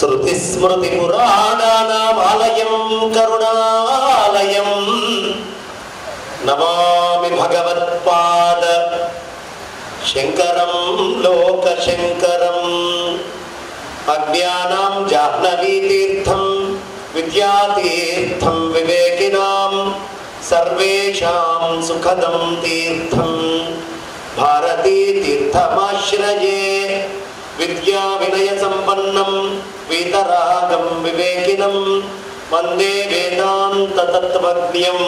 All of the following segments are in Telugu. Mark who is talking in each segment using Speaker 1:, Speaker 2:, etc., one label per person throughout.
Speaker 1: శృతిస్మృతిపురాణానామాలయం కరుణాలయం. నమామి భగవత్పాద శంకరం లోక లోకశంకరం. అజ్ఞానాం జాహ్నవీతీర్థం విద్యాతీర్థం వివేకినాం సర్వేషాం సుఖదం తీర్థం. భారతీతీర్థమాశ్రయే విద్యా వినయ సంపన్నం వీతరాగం వివేకినం వందే వేదాంత తత్వజ్ఞం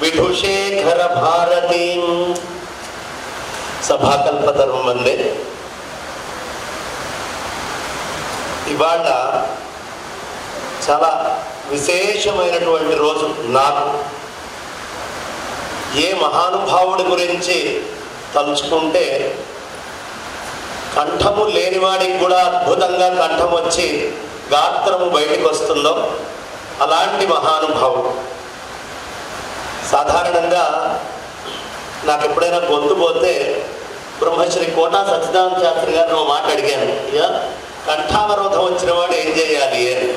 Speaker 1: విధుశేఖర భారతీం సభాకల్పతరం వందే ఇవాళ చాలా విశేషమైనటువంటి రోజు నాకు. ఏ మహానుభావుడి గురించి తలుచుకుంటే కంఠము లేనివాడికి కూడా అద్భుతంగా కంఠం వచ్చి గాత్రము బయటకు వస్తుందో అలాంటి మహానుభావుడు. సాధారణంగా నాకు ఎప్పుడైనా గొంతు పోతే బ్రహ్మశ్రీ కోటా సత్యనారాయణ శాస్త్రి గారిని ఓ మాట అడిగాను ఇక కంఠావరోధం వచ్చిన వాడు ఏం చేయాలి అని?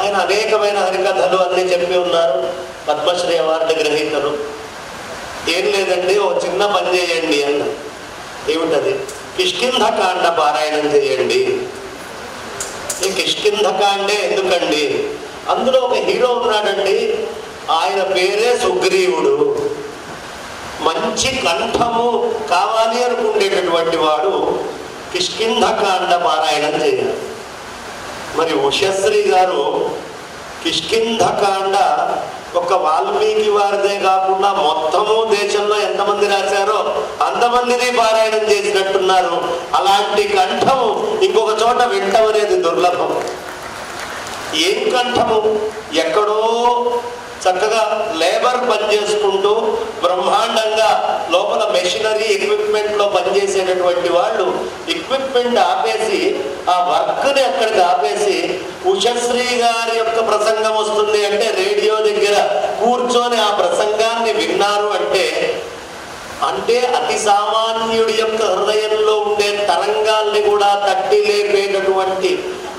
Speaker 1: ఆయన అనేకమైన హరికథలు అన్నీ చెప్పి ఉన్నారు. పద్మశ్రీ అవార్డు గ్రహీతలు. ఏం లేదండి ఓ చిన్న పని చేయండి అన్న ఏమిటది? కిష్కింధకాండ పారాయణం చేయండి. ఈ కిష్కింధకాండే ఎందుకండి? అందులో ఒక హీరో ఉన్నాడండి. ఆయన పేరే సుగ్రీవుడు. మంచి కంఠము కావాలి అనుకునేటటువంటి వాడు కిష్కింధకాండ పారాయణం చేయాలి. మరి ఉషశ్రీ గారు కిష్కింధకాండ ఒక వాల్మీకి వారిదే కాకుండా మొత్తము దేశంలో ఎంతమంది రాశారో అంతమందిని పారాయణం చేసినట్టున్నారు. అలాంటి కంఠము ఇంకొక చోట వింటం అనేది దుర్లభం. ఏం కంఠము? ఎక్కడో చక్కగా లేబర్ పనిచేసుకుంటూ బ్రహ్మాండంగా లోపల మెషినరీ ఎక్విప్మెంట్లో పనిచేసేటటువంటి వాళ్ళు ఎక్విప్మెంట్ ఆపేసి ఆ వర్క్ని అక్కడికి ఆపేసి ఉషశ్రీ గారి యొక్క ప్రసంగం వస్తుంది అంటే రేడియో దగ్గర కూర్చొని ఆ ప్రసంగాన్ని విన్నారు అంటే అంటే అతి సామాన్యుడి యొక్క హృదయంలో ఉండే తరంగాల్ని కూడా తట్టి లేపేటటువంటి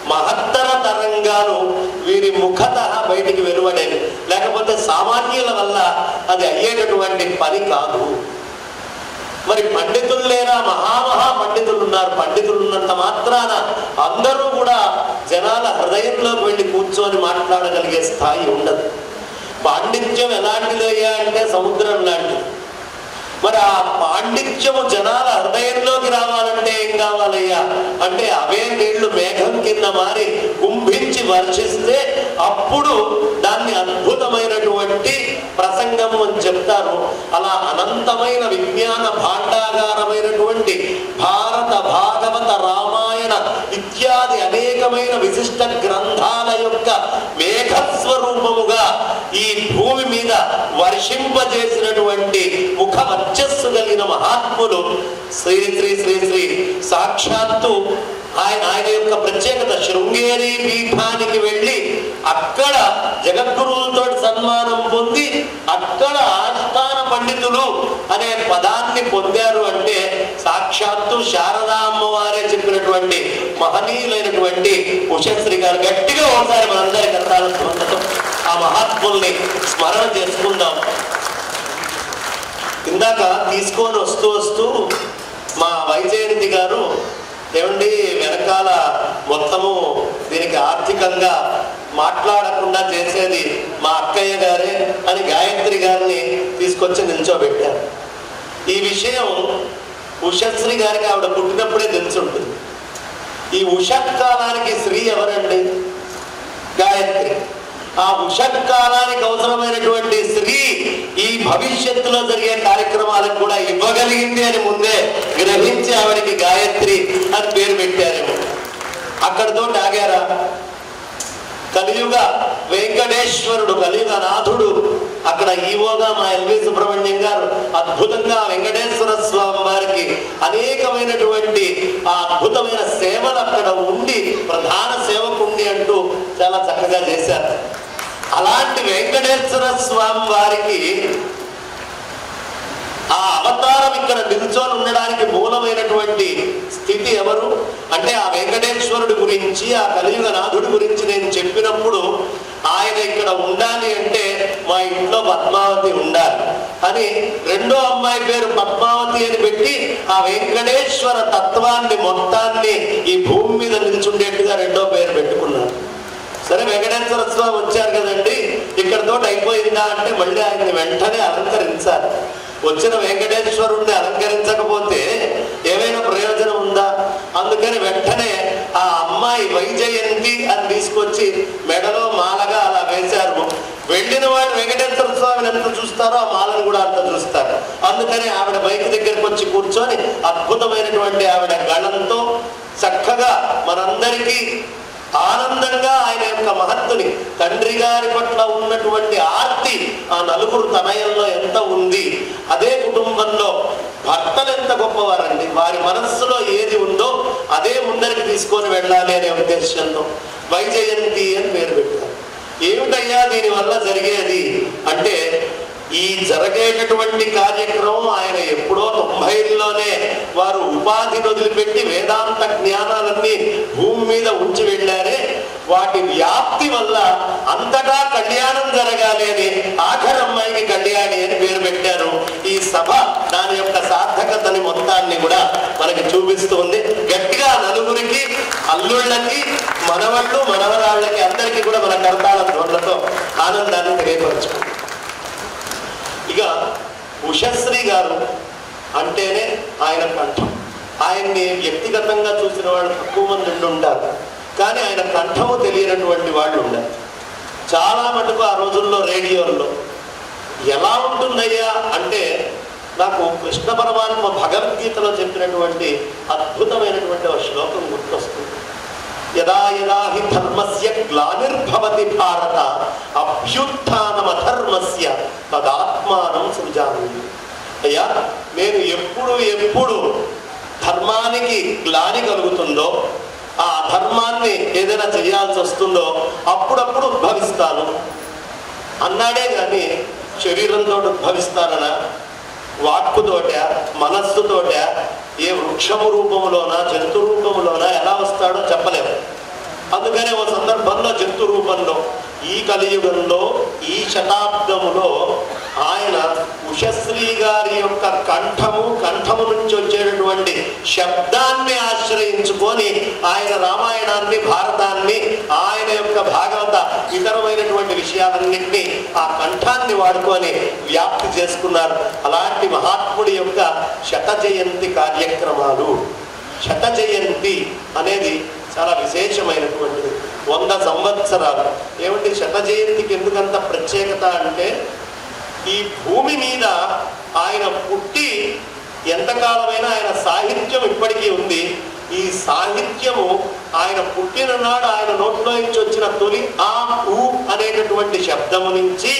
Speaker 1: మహత్తర తరంగాలు వీరి ముఖత బయటికి వెలువడేవి. లేకపోతే సామాన్యుల వల్ల అది అయ్యేటటువంటి పని కాదు. మరి పండితులు లేరా? మహామహా పండితులు ఉన్నారు. పండితులు ఉన్నంత మాత్రాన అందరూ కూడా జనాల హృదయంలోకి వెళ్ళి కూర్చొని మాట్లాడగలిగే స్థాయి ఉండదు. పాండిత్యం ఎలాంటిదయ్యా అంటే సముద్రం లాంటిది. మరి ఆ పాండిత్యము జనాల హృదయంలోకి రావాలంటే ఏం కావాలయ్యా? అంటే అవే నీళ్ళు మేఘం కింద మారి కుంభించి వర్షిస్తే అప్పుడు దాన్ని అద్భుతమైనటువంటి ప్రసంగము అని చెప్తారు. అలా అనంతమైన విజ్ఞాన భాండాగారమైనటువంటి భారత భాగవత రామాయణ ఇత్యాది అనేకమైన విశిష్ట గ్రంథాల యొక్క మేఘస్వరూపముగా ఈ భూమి వర్షింపజేసినటువంటి ముఖ వర్చస్సు కలిగిన మహాత్ములు శ్రీ శ్రీ శ్రీ శ్రీ సాక్షాత్తు ఆయన ఆయన యొక్క ప్రత్యేకత శృంగేరి పీఠానికి వెళ్ళి అక్కడ జగద్గురువులతో సన్మానం పొంది అక్కడ ఆస్థాన పండితులు అనే పదాన్ని పొందారు అంటే సాక్షాత్తు శారదా అమ్మవారే చెప్పినటువంటి మహనీయులైనటువంటి ఉషశ్రీ గారు. గట్టిగా ఒకసారి మనందరి కథాల ఆ మహాత్ముల్ని స్మరణ చేసుకుందాం. ఇందాక తీసుకొని వస్తూ వస్తూ మా వైజయంతి గారు ఏమండి వెనకాల మొత్తము దీనికి ఆర్థికంగా మాట్లాడకుండా చేసేది మా అక్కయ్య గారే అని గాయత్రి గారిని తీసుకొచ్చి నిల్చోబెట్టారు. ఈ విషయం ఉషశ్రీ గారికి ఆవిడ పుట్టినప్పుడే తెలుసుంటుంది. ఈ ఉషకాలానికి స్త్రీ ఎవరండి? గాయత్రి. ఆ ఉషకాలానికి అవసరమైనటువంటి స్త్రీ ఈ భవిష్యత్తులో జరిగే కార్యక్రమాలకు కూడా ఇవ్వగలిగింది అని ముందే గ్రహించి ఆవిడకి గాయత్రి అని పేరు పెట్టారేమో. అక్కడితో ఆగారా? కలియుగ వెంకటేశ్వరుడు కలియుగ నాథుడు అక్కడ ఈవోగా మా ఎల్వి సుబ్రహ్మణ్యం గారు అద్భుతంగా వెంకటేశ్వర స్వామి వారికి అనేకమైనటువంటి ఆ అద్భుతమైన సేవలు అక్కడ ఉండి ప్రధాన సేవకుండి అంటూ చాలా చక్కగా చేశారు. అలాంటి వెంకటేశ్వర స్వామి వారికి ఆ అవతారం ఇక్కడ నిల్చొని ఉండడానికి మూలమైనటువంటి స్థితి ఎవరు? అంటే ఆ వెంకటేశ్వరుడి గురించి ఆ కలియుగ నాథుడి గురించి నేను చెప్పినప్పుడు ఆయన ఇక్కడ ఉండాలి అంటే మా ఇంట్లో పద్మావతి ఉండాలి. అని రెండో అమ్మాయి పేరు పద్మావతి అని పెట్టి ఆ వెంకటేశ్వర తత్వాన్ని మొత్తాన్ని ఈ భూమి మీద నిల్చుండేట్టుగా రెండో పేరు పెట్టుకున్నారు. సరే వెంకటేశ్వర స్వామి వచ్చారు కదండి. ఇక్కడతో అయిపోయిందా అంటే మళ్ళీ ఆయన్ని వెంటనే అలంకరించాలి. వచ్చిన వెంకటేశ్వరుణ్ణి అలంకరించకపోతే ఏమైనా ప్రయోజనం ఉందా? అందుకని వెంటనే ఆ అమ్మాయి వైజయంతి అని తీసుకొచ్చి మెడలో మాలగా అలా వేశారు. వెళ్ళిన వాడు వెంకటేశ్వర స్వామిని ఎంత చూస్తారో ఆ మాలను కూడా అంత చూస్తారు. అందుకని ఆవిడ బైక్ దగ్గరకు వచ్చి కూర్చొని అద్భుతమైనటువంటి ఆవిడ గళంతో చక్కగా మనందరికీ ఆనందంగా ఆయన యొక్క మహత్తుని తండ్రి గారి పట్ల ఉన్నటువంటి ఆర్తి ఆ నలుగురు తనయంలో ఎంత ఉంది అదే కుటుంబంలో భర్తలు ఎంత గొప్పవారండి వారి మనస్సులో ఏది ఉందో అదే ముందరికి తీసుకొని వెళ్ళాలి అనే ఉద్దేశంతో వైజయంతి అని పేరు పెట్టారు. ఏమిటయ్యా దీని వల్ల జరిగేది అంటే ఈ జరిగేటటువంటి కార్యక్రమం ఆయన ఎప్పుడో తొంభైల్లోనే వారు ఉపాధిని వదిలిపెట్టి వేదాంత జ్ఞానాలన్నీ భూమి మీద ఉంచి వెళ్ళారే. వాటి వ్యాప్తి వల్ల అంతటా కళ్యాణం జరగాలి అని ఆఖరమ్మాయికి కళ్యాణి అని పేరు పెట్టారు. ఈ సభ దాని యొక్క సార్థకతని మొత్తాన్ని కూడా మనకి చూపిస్తుంది. గట్టిగా నలుగురికి అల్లుళ్ళకి మనవళ్ళు మనవరాళ్ళకి అందరికీ కూడా మన కర్తాల ధ్వనులతో ఆనందాన్ని తెలియపరచుకుంటాం ఇక ఉషశ్రీ గారు అంటేనే ఆయన కంఠం. ఆయన్ని వ్యక్తిగతంగా చూసిన వాళ్ళు తక్కువ మంది ఉంటారు. కానీ ఆయన కంఠము తెలియనటువంటి వాళ్ళు ఉన్నారు చాలా మటుకు ఆ రోజుల్లో రేడియోల్లో ఎలా ఉంటుందయ్యా అంటే నాకు కృష్ణ పరమాత్మ భగవద్గీతలో చెప్పినటువంటి అద్భుతమైనటువంటి ఒక శ్లోకం గుర్తొస్తుంది. యదా యదా హి ధర్మస్య గ్లానిర్భవతి భారత అభ్యుత్నమధర్మస్య తదాత్మానం సృజామి. అయ్యా నేను ఎప్పుడు ఎప్పుడు ధర్మానికి గ్లాని కలుగుతుందో ఆ ధర్మాన్ని ఏదైనా చేయాల్సి వస్తుందో అప్పుడప్పుడు ఉద్భవిస్తాను. అన్నాడే కానీ శరీరంతో ఉద్భవిస్తానన్నా వాక్కుతోట మనస్సుతోట ఏ వృక్షము రూపంలోన జంతు రూపంలోన ఎలా వస్తాడో చెప్పలేము. అందుకనే ఓ సందర్భంలో జంతు రూపంలో ఈ కలియుగంలో ఈ శతాబ్దములో ఆయన ఉషశ్రీ గారి యొక్క కంఠము కంఠము నుంచి వచ్చేటటువంటి శబ్దాన్ని ఆశ్రయించుకొని ఆయన రామాయణాన్ని భారతాన్ని ఆయన యొక్క భాగవత ఇతరమైనటువంటి విషయాలన్నింటినీ ఆ కంఠాన్ని వాడుకొని వ్యాప్తి చేసుకున్నారు. అలాంటి మహాత్ముడి యొక్క శత జయంతి కార్యక్రమాలు. శత జయంతి అనేది చాలా విశేషమైనటువంటిది. వంద సంవత్సరాలు. ఏమంటే శత జయంతికి ఎందుకంత ప్రత్యేకత అంటే ఈ భూమి మీద ఆయన పుట్టి ఎంతకాలమైనా ఆయన సాహిత్యం ఇప్పటికీ ఉంది. ఈ సాహిత్యము ఆయన పుట్టిన నాడు ఆయన నోట్లో నుంచి వచ్చిన తొలి ఆ ఊ అనేటటువంటి శబ్దము నుంచి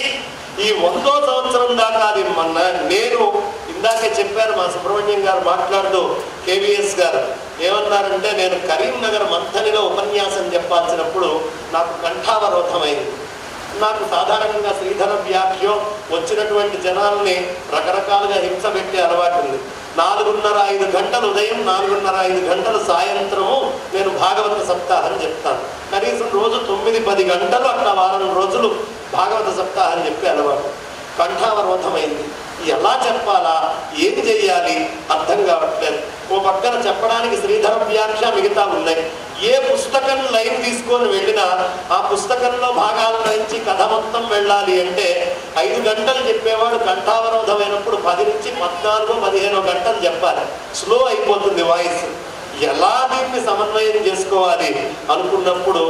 Speaker 1: ఈ వందో సంవత్సరం దాకా అది మొన్న నేను ఇందాకే చెప్పారు మా సుబ్రహ్మణ్యం గారు మాట్లాడుతూ కేవీఎస్ గారు ఏమన్నారంటే నేను కరీంనగర్ మంథనిలో ఉపన్యాసం చెప్పాల్సినప్పుడు నాకు కంఠావరోధమైంది. నాకు సాధారణంగా శ్రీధర వ్యాఖ్యం వచ్చినటువంటి జనాల్ని రకరకాలుగా హింస పెట్టే అలవాటు ఉంది. నాలుగున్నర ఐదు గంటలు ఉదయం నాలుగున్నర ఐదు గంటలు సాయంత్రము నేను భాగవత సప్తాహం చెప్తాను. కనీసం రోజు తొమ్మిది పది గంటలు అట్లా వారం రోజులు భాగవత సప్తాహం చెప్పే అలవాటు. కంఠావరోధమైంది. ఎలా చెప్పాలా? ఏం చెయ్యాలి? అర్థం కావట్లేదు. ఓ పక్కన చెప్పడానికి శ్రీధర వ్యాఖ్య మిగతా ఉన్నాయి. ఏ పుస్తకం లైన్ తీసుకొని వెళ్ళినా ఆ పుస్తకంలో భాగాల నుంచి కథ మొత్తం వెళ్ళాలి అంటే ఐదు గంటలు చెప్పేవాడు కంఠావరోధమైనప్పుడు పది నుంచి పద్నాలుగు పదిహేను గంటలు చెప్పాలి. స్లో అయిపోతుంది వాయిస్ ఎలా దీన్ని సమన్వయం చేసుకోవాలి? అనుకున్నప్పుడు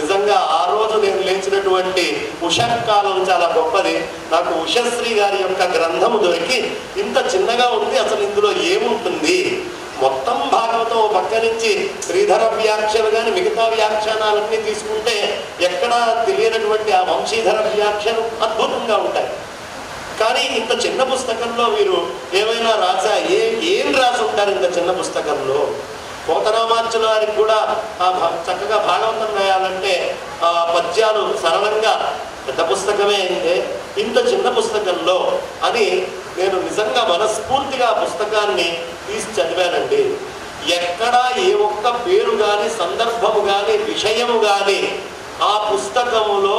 Speaker 1: నిజంగా ఆ రోజు నేను లేచినటువంటి ఉషకాలం చాలా గొప్పది. నాకు ఉషశ్రీ గారి యొక్క గ్రంథము దొరికి ఇంత చిన్నగా ఉంది అసలు ఇందులో ఏముంటుంది? మొత్తం భాగవతం పక్క నుంచి శ్రీధర వ్యాఖ్యలు కానీ మిగతా వ్యాఖ్యానాలన్నీ తీసుకుంటే ఎక్కడా తెలియనటువంటి ఆ వంశీధర వ్యాఖ్యలు అద్భుతంగా ఉంటాయి. కానీ ఇంత చిన్న పుస్తకంలో మీరు ఏమైనా రాసా? ఏ ఏం రాసి ఉంటారు ఇంత చిన్న పుస్తకంలో? కోతరామార్చుల వారికి కూడా ఆ చక్కగా భాగవతం రాయాలంటే ఆ పద్యాలు సరళంగా పెద్ద పుస్తకమే అయితే ఇంత చిన్న పుస్తకంలో అని నేను నిజంగా మనస్ఫూర్తిగా పుస్తకాన్ని తీసి చదివానండి. ఎక్కడా ఏ ఒక్క పేరు కానీ సందర్భము కానీ విషయము కానీ ఆ పుస్తకములో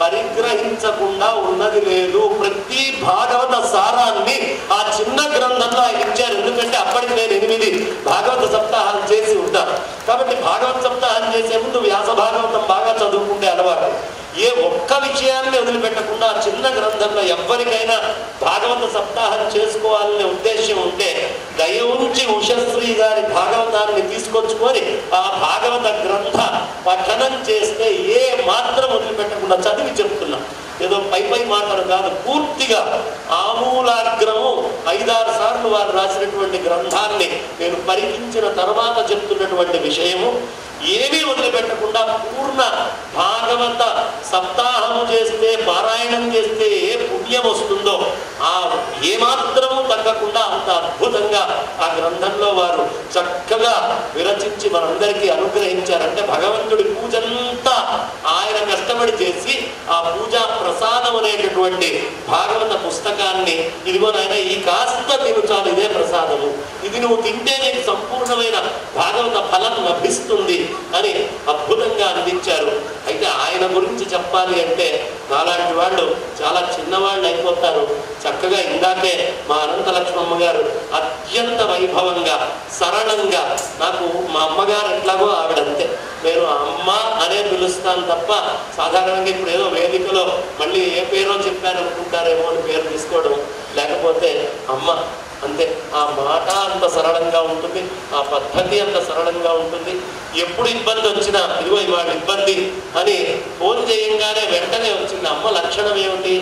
Speaker 1: పరిగ్రహించకుండా ఉన్నది లేదు. ప్రతి భాగవత సారాన్ని ఆ చిన్న గ్రంథంలో ఆయన ఇచ్చారు. ఎందుకంటే అప్పటికి నేను ఎనిమిది భాగవత సప్తాహాలు చేసి ఉంటాను కాబట్టి భాగవత సప్తాహాలు చేసే ముందు వ్యాస భాగవతం బాగా చదువుకుంటే అలవాటు ఏ ఒక్క విషయాన్ని వదిలిపెట్టకుండా చిన్న గ్రంథంలో ఎవ్వరికైనా భాగవత సప్తాహం చేసుకోవాలనే ఉద్దేశం ఉంటే దయ ఉంచి ఉషశ్రీ గారి భాగవతాన్ని తీసుకొచ్చుకొని ఆ భాగవత గ్రంథ పఠనం చేస్తే ఏ మాత్రం వదిలిపెట్టకుండా చదివి చెప్తున్నా. ఏదో పై పై మాటలు కాదు పూర్తిగా ఆమూలాగ్రము ఐదారు సార్లు వారు రాసినటువంటి గ్రంథాన్ని నేను పరికించిన తర్వాత చెప్తున్నటువంటి విషయము. ఏమీ వదిలిపెట్టకుండా పూర్ణ భాగవత సప్తాహము చేస్తే పారాయణం చేస్తే ఏ పుణ్యం వస్తుందో ఆ ఏమాత్రము తగ్గకుండా అంత అద్భుతంగా ఆ గ్రంథంలో వారు చక్కగా విరచించి మనందరికీ అనుగ్రహించారంటే భగవంతుడి పూజంతా ఆయన కష్టపడి చేసి ఆ పూజా ప్రసాదం అనేటటువంటి భాగవత పుస్తకాన్ని ఇదిగో నాయన ఈ కాస్త తిను చాలు ఇదే ప్రసాదము. ఇది నువ్వు తింటే నీకు సంపూర్ణమైన భాగవత ఫలం లభిస్తుంది అని అద్భుతంగా అందించారు అయితే ఆయన గురించి చెప్పాలి అంటే నాలాంటి వాళ్ళు చాలా చిన్నవాళ్ళు అయిపోతారు. చక్కగా ఇందాకే మా అనంత లక్ష్మమ్మ గారు అత్యంత వైభవంగా సరళంగా నాకు మా అమ్మగారు ఎట్లాగో ఆవిడంతే. నేను అమ్మ అనే పిలుస్తాను తప్ప సాధారణంగా ఇప్పుడు ఏదో వేదికలో మళ్ళీ ఏ పేరో చెప్పాను అనుకుంటారేమో అని పేరు తీసుకోవడం లేకపోతే అమ్మ అంతే. ఆ మాట అంత సరళంగా ఉంటుంది ఆ పద్ధతి అంత సరళంగా ఉంటుంది. ఎప్పుడు ఇబ్బంది వచ్చినా ఇదిగో ఇవాళ ఇబ్బంది అని ఫోన్ చేయంగానే వెంటనే వచ్చింది. అమ్మ లక్షణం ఏమిటి?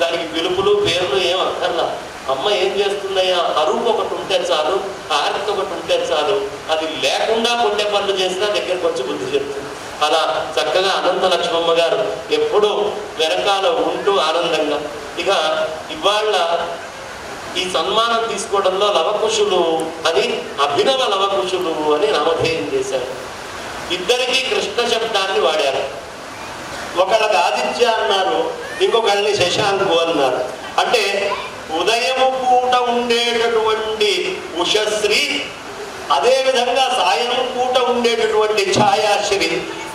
Speaker 1: దానికి పిలుపులు పేర్లు ఏం అక్కర్లా. అమ్మ ఏం చేస్తుందయ్యా? అరువు ఒకటి ఉంటే చాలు ఆర్తి ఒకటి ఉంటే చాలు. అది లేకుండా కొట్టే పనులు చేసినా దగ్గరకు వచ్చి బుద్ధి చెప్తుంది. అలా చక్కగా అనంత లక్ష్మమ్మ గారు ఎప్పుడూ వెనకాల ఉంటూ ఆనందంగా ఇక ఇవాళ ఈ సన్మానం తీసుకోవడంలో లవకుశులు అని అభినవ లవకుశులు అని నామధేయం చేశారు. ఇద్దరికీ కృష్ణ శబ్దాన్ని వాడారు. ఒకళ్ళకి ఆదిత్య అన్నారు ఇంకొకళ్ళని శశాంకు అన్నారు. అంటే ఉదయము పూట ఉండేటటువంటి ఉషశ్రీ అదే విధంగా సాయం పూట ఉండేటటువంటి ఛాయాశ్రీ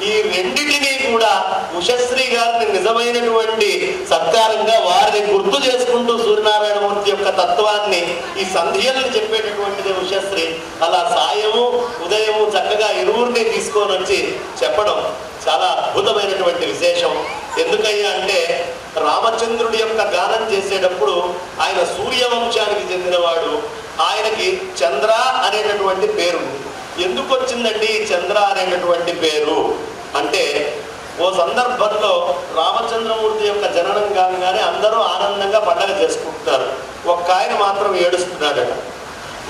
Speaker 1: ఈ రెండింటినీ కూడా ఉషశ్రీ గారిని నిజమైనటువంటి సత్కారంగా వారిని గుర్తు చేసుకుంటూ సూర్యనారాయణమూర్తి యొక్క తత్వాన్ని ఈ సంధ్యలను చెప్పేటటువంటిది ఉషశ్రీ. అలా సాయము ఉదయము చక్కగా ఇరువురిని తీసుకొని వచ్చి చెప్పడం చాలా అద్భుతమైనటువంటి విశేషం. ఎందుకయ్యా అంటే రామచంద్రుడి యొక్క గానం చేసేటప్పుడు ఆయన సూర్యవంశానికి చెందినవాడు. ఆయనకి చంద్ర అనేటటువంటి పేరు. ఎందుకు వచ్చిందండి చంద్ర అనేటటువంటి పేరు? అంటే ఓ సందర్భంలో రామచంద్రమూర్తి యొక్క జననం కాగానే అందరూ ఆనందంగా పండగ చేసుకుంటున్నారు ఒక్క ఆయన మాత్రం ఏడుస్తున్నాడట.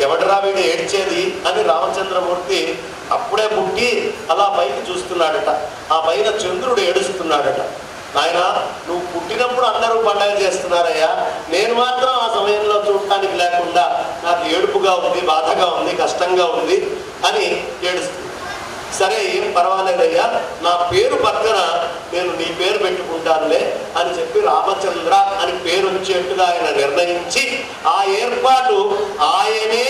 Speaker 1: ఎవడరా వీడు ఏడ్చేది? అని రామచంద్రమూర్తి అప్పుడే పుట్టి అలా పైకి చూస్తున్నాడట. ఆ పైన చంద్రుడు ఏడుస్తున్నాడట. ఆయన నువ్వు పుట్టినప్పుడు అందరూ పండగ చేస్తున్నారయ్యా. నేను మాత్రం ఆ సమయంలో చూడటానికి లేకుండా నాకు ఏడుపుగా ఉంది బాధగా ఉంది కష్టంగా ఉంది అని ఏడుస్తుంది. సరే ఏం పర్వాలేదయ్యా. నా పేరు పక్కన నేను నీ పేరు పెట్టుకుంటానులే అని చెప్పి రామచంద్ర అని పేరు వచ్చేట్టుగా ఆయన నిర్ణయించి ఆ ఏర్పాటు ఆయనే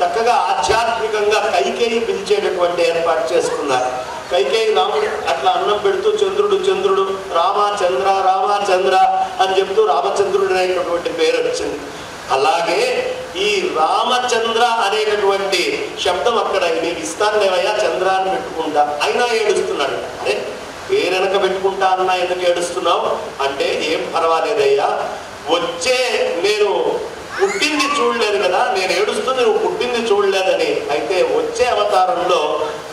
Speaker 1: చక్కగా ఆధ్యాత్మికంగా కైకేయి పిలిచేటటువంటి ఏర్పాటు చేసుకున్నారు. కైకేయి రాముడు అట్లా అన్నం పెడుతూ చంద్రుడు చంద్రుడు రామచంద్ర చంద్ర చంద్ర అని చెప్తూ రామచంద్రుడు అనేటటువంటి పేరు వచ్చింది అలాగే ఈ రామచంద్ర అనేటటువంటి శబ్దం అక్కడ నీకు ఇస్తాను లేవయ్యా చంద్ర అని పెట్టుకుంటా. అయినా ఏడుస్తున్నాడు. అరే పేరెనక పెట్టుకుంటా అన్నా ఎందుకు ఏడుస్తున్నావు? అంటే ఏం పర్వాలేదయ్యా వచ్చే నేను పుట్టింది చూడలేదు కదా నేను ఏడుస్తూ నువ్వు పుట్టింది చూడలేదని. అయితే వచ్చే అవతారంలో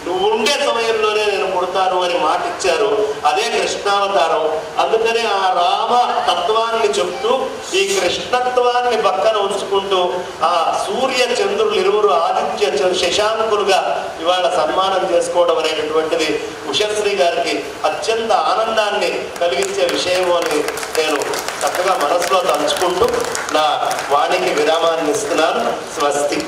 Speaker 1: నువ్వు ఉండే సమయంలోనే నేను పుడతాను అని మాట ఇచ్చారు. అదే కృష్ణావతారం. అందుకనే ఆ రామ తత్వాన్ని చెప్తూ ఈ కృష్ణత్వాన్ని పక్కన ఉంచుకుంటూ ఆ సూర్య చంద్రులు ఇరువురు ఆదిత్య శశాంకులుగా ఇవాళ సన్మానం చేసుకోవడం అనేటటువంటిది ఉషశ్రీ గారికి అత్యంత ఆనందాన్ని కలిగించే విషయము అని నేను చక్కగా మనసులో తలుచుకుంటూ నా వాణికి విరామాన్ని ఇస్తున్నాను. స్వస్తి.